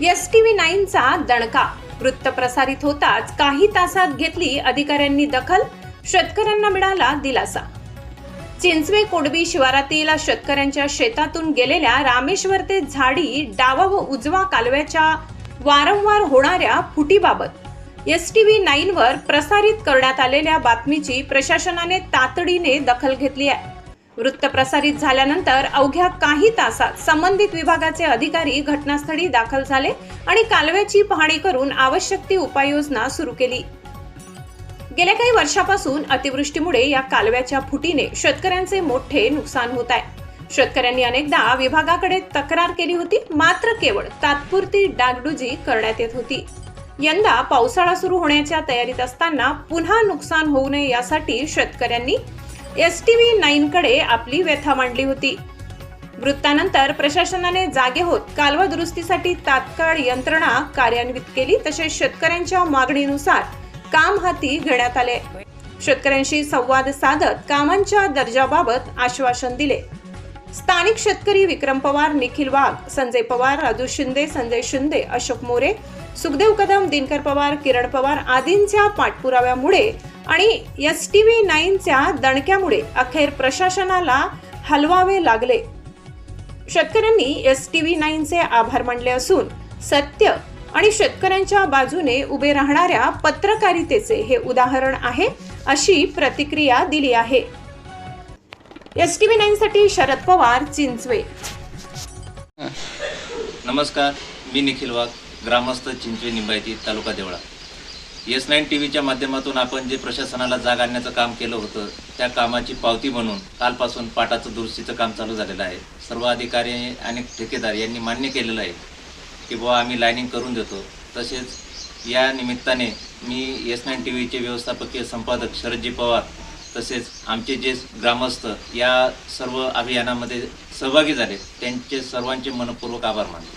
S T V नाईनचा दणका. वृत्त प्रसारित होताच काही तासात घेतली अधिकाऱ्यांनी दखल शेतकऱ्यांना मिळाला दिलासा. चिंचवे कोडबी शिवारातील शेतकऱ्यांच्या शेतातून गेलेल्या रामेश्वर ते झाडी डावा व उजवा कालव्याच्या वारंवार होणाऱ्या फुटीबाबत एस टी व्ही नाईनवर प्रसारित करण्यात आलेल्या बातमीची प्रशासनाने तातडीने दखल घेतली आहे. वृत्त प्रसारित झाल्यानंतर अवघ्या काही तासात संबंधित विभागाचे अधिकारी घटनास्थळी दाखल झाले आणि कालव्याची पाहणी करून आवश्यक ती उपाययोजना सुरू केली. गेल्या काही वर्षापासून अतिवृष्टीमुळे या कालव्याच्या फुटीने शेतकऱ्यांचे मोठे नुकसान होत आहे. शेतकऱ्यांनी अनेकदा विभागाकडे तक्रार केली होती मात्र केवळ तात्पुरती डागडुजी करण्यात येत होती. यंदा पावसाळा सुरू होण्याच्या तयारीत असताना पुन्हा नुकसान होऊ नये यासाठी शेतकऱ्यांनी एस टीव्ही नाईन कडे आपली व्यथा मांडली होती. वृत्तानंतर प्रशासनाने जागे होत कालवा दुरुस्तीसाठी तात्काळ यंत्रणा कार्यान्वित केली तसेच शेतकऱ्यांच्या मागणीनुसार काम हाती घेण्यात आले. शेतकऱ्यांशी संवाद साधत कामांच्या दर्जाबाबत आश्वासन दिले. स्थानिक शेतकरी विक्रम पवार निखिल वाघ संजय पवार राजू शिंदे संजय शिंदे अशोक मोरे सुखदेव कदम दिनकर पवार किरण पवार आदींच्या पाठपुराव्यामुळे आणि एस टी व्ही नाईनच्या दणक्यामुळे अखेर प्रशासनाला हलवावे लागले. शेतकऱ्यांनी एस टी व्ही नाईनचे आभार मानले असून सत्य आणि शेतकऱ्यांच्या बाजूने उभे राहणाऱ्या पत्रकारितेचे हे उदाहरण आहे अशी प्रतिक्रिया दिली आहे. एस टी व्ही नाईनसाठी शरद पवार चिंचवे. नमस्कार मी निखिल वाघ ग्रामस्थ Chinchave Nimbayati taluka Devla. S nine T व्हीच्या माध्यमातून आपण जे प्रशासनाला जाग आणण्याचं काम केलं होतं त्या कामाची पावती म्हणून कालपासून पाटाचं दुरुस्तीचं काम चालू झालेलं आहे. सर्व अधिकारी आणि ठेकेदार यांनी मान्य केलेलं आहे की बुवा आम्ही लाईनिंग करून देतो. तसेच या निमित्ताने मी एस नाईन टी व्हीचे व्यवस्थापकीय संपादक शरदजी पवार तसेच आमचे जे ग्रामस्थ या सर्व अभियानामध्ये सहभागी झाले त्यांचे सर्वांचे मनपूर्वक आभार मानतो.